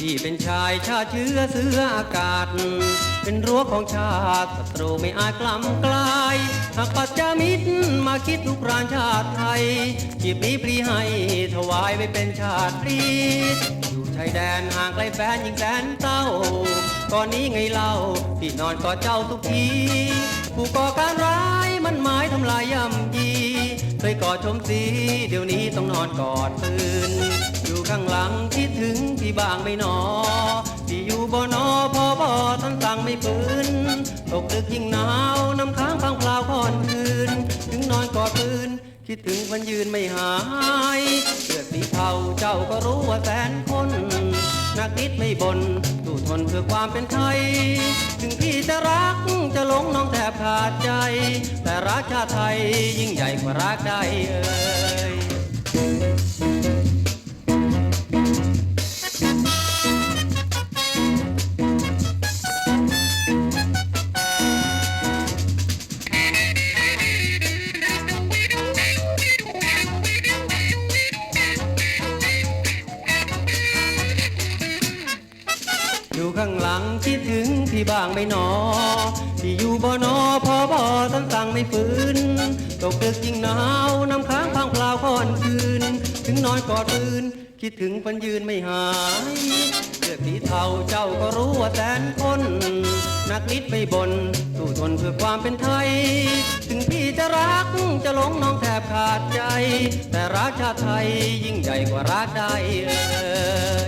ที่เป็นชายชาเชื้อเสื้ออากาศ เป็นรั้วของชาติศัตรูไม่อาจกล้ำกลาย หากปัจจามิตรมาคิดลุกรานชาติไทยจีบนี้ปรีให้ถวายไว้เป็นชาติปรีอยู่ชายแดนห่างไกลแฟนยิ่งแสนเต้าก่อนนี้ไงเล่าที่นอนกอดเจ้าทุกที อดชมสีเดี๋ยวนี้ต้องนอนกอดปืนอยู่ข้างหลังคิดถึงที่บ้างไม่นอที่อยู่บนอพอบอท่านสั่งไม่ปืนตกดึกยิ่งหนาวน้ำค้างพังพลาวค่อนคืน ถึงนอนกอดปืนคิดถึงวันยืนไม่หายเสื้อสีเทาเจ้าก็รู้ว่าแสนคนนักนิดไม่บนสู้ทนเพื่อความเป็นไทย ถึงพี่จะรักจะหลงน้องแทบขาดใจ รักชาติไทย ยิ่งใหญ่กว่ารักใดเอ่ยอยู่ข้างหลังคิดถึงพี่บ้างไหม่หนอ ที่อยู่บนอ พอนสั่งไม่ฝืน ตกดึกยิ่งหนาว น้ำค้างพังพลาวค่อนคืน ถึงนอนกอดปืนคิดถึงปันยืนไม่หายเลือดสีเทาเจ้าก็รู้ว่าแสนคนนักนิดไม่บนสู้ทนเพื่อความเป็นไทย ถึงพี่จะรักจะหลงน้องแทบขาดใจ แต่รักชาติไทยยิ่งใหญ่กว่ารักใดเอ่ย